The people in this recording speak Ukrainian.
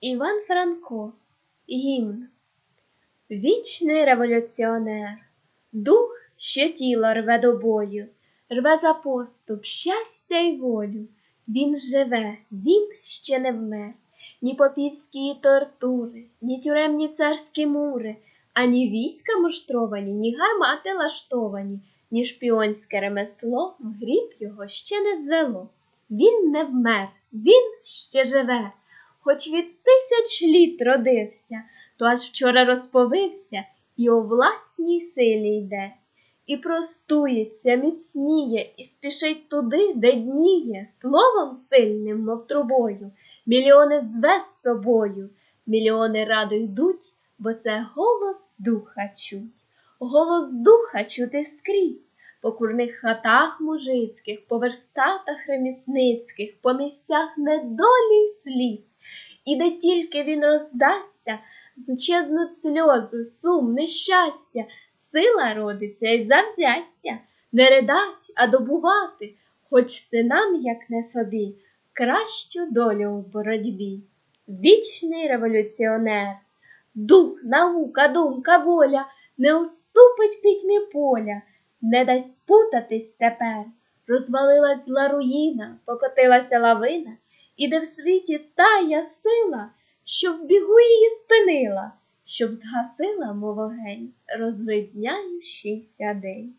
Іван Франко, гімн. Вічний революціонер, дух, що тіло рве до бою, рве за поступ, щастя й волю. Він живе, він ще не вмер, ні попівські тортури, ні тюремні царські мури, ані війська муштровані, ні гармати лаштовані, ні шпіонське ремесло в гріб його ще не звело. Він не вмер, він ще живе, хоч від тисяч літ родився, то аж вчора розповився і у власній силі йде. І простується, міцніє, і спішить туди, де дніє, словом сильним, мов трубою, мільйони зве з собою, мільйони радо йдуть, бо це голос духа чуть. Голос духа чути скрізь, по курних хатах мужицьких, по верстатах ремісницьких, по місцях недолі й сліз. І де тільки він роздасться, зчезнуть сльози, сум, нещастя, сила родиться й завзяття, не ридать, а добувати, хоч синам, як не собі, кращу долю в боротьбі. Вічний революціонер, дух, наука, думка, воля не уступить пітьмі поля, не дасть спутатись тепер. Розвалилась зла руїна, покотилася лавина, і де в світі тая сила, що в бігу її спинила, щоб згасила, мов огень, розвидняючийся день.